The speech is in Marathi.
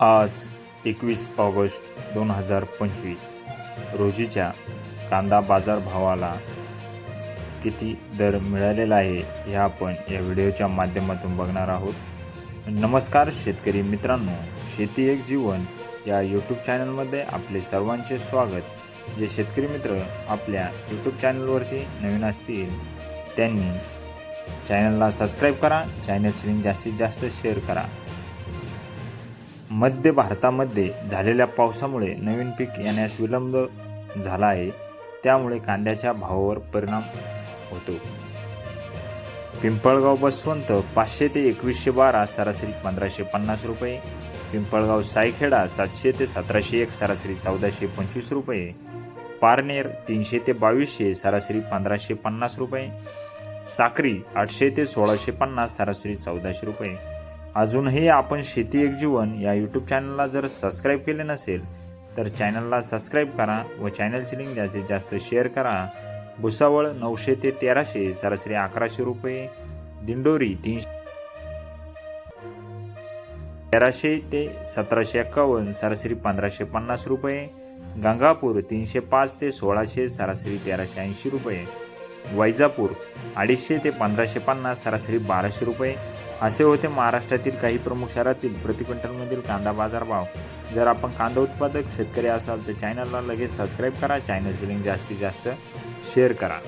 आज एकवीस ऑगस्ट दोन हजार पंचवीस. रोजीच्या कांदा बाजारभावाला किती दर मिळालेला आहे हे आपण या व्हिडिओच्या माध्यमातून बघणार आहोत. नमस्कार शेतकरी मित्रांनो शेती एक जीवन या यूट्यूब चॅनलमध्ये आपले सर्वांचे स्वागत. जे शेतकरी मित्र आपल्या यूट्यूब चॅनलवरती नवीन असतील त्यांनी चॅनलला सबस्क्राईब करा चॅनलची लिंक जास्तीत जास्त शेअर करा. मध्य भारतामध्ये झालेल्या पावसामुळे नवीन पीक येण्यास विलंब झाला आहे. त्यामुळे कांद्याच्या भावावर परिणाम होतो. पिंपळगाव बसवंत पाचशे ते एकवीसशे बारा सरासरी पंधराशे पन्नास रुपये. पिंपळगाव सायखेडा सातशे ते सतराशे एक सरासरी चौदाशे पंचवीस रुपये. पारनेर तीनशे ते बावीसशे सरासरी पंधराशे पन्नास रुपये. साक्री आठशे ते सोळाशे पन्नास सरासरी चौदाशे रुपये. अजूनही आपण शेती एक जीवन या यूट्यूब चॅनलला जर सबस्क्राईब केले नसेल तर चॅनलला सबस्क्राईब करा व चॅनलची लिंक जास्तीत जास्त शेअर करा. भुसावळ नऊशे ते तेराशे सरासरी अकराशे रुपये. दिंडोरी तीनशे तेराशे ते सतराशे एक्कावन्न सरासरी पंधराशे पन्नास रुपये. गंगापूर तीनशे पाच ते सोळाशे सरासरी तेराशे ऐंशी रुपये. वैजापूर अडीचशे ते पंधराशे पन्नास सरासरी बाराशे रुपये. असे होते महाराष्ट्रातील काही प्रमुख शहरातील प्रतिक्विंटलमधील कांदा बाजारभाव. जर आपण कांदा उत्पादक शेतकरी असाल तर चॅनलला लगेच सबस्क्राईब करा. चॅनलची लिंक जास्तीत जास्त शेअर करा.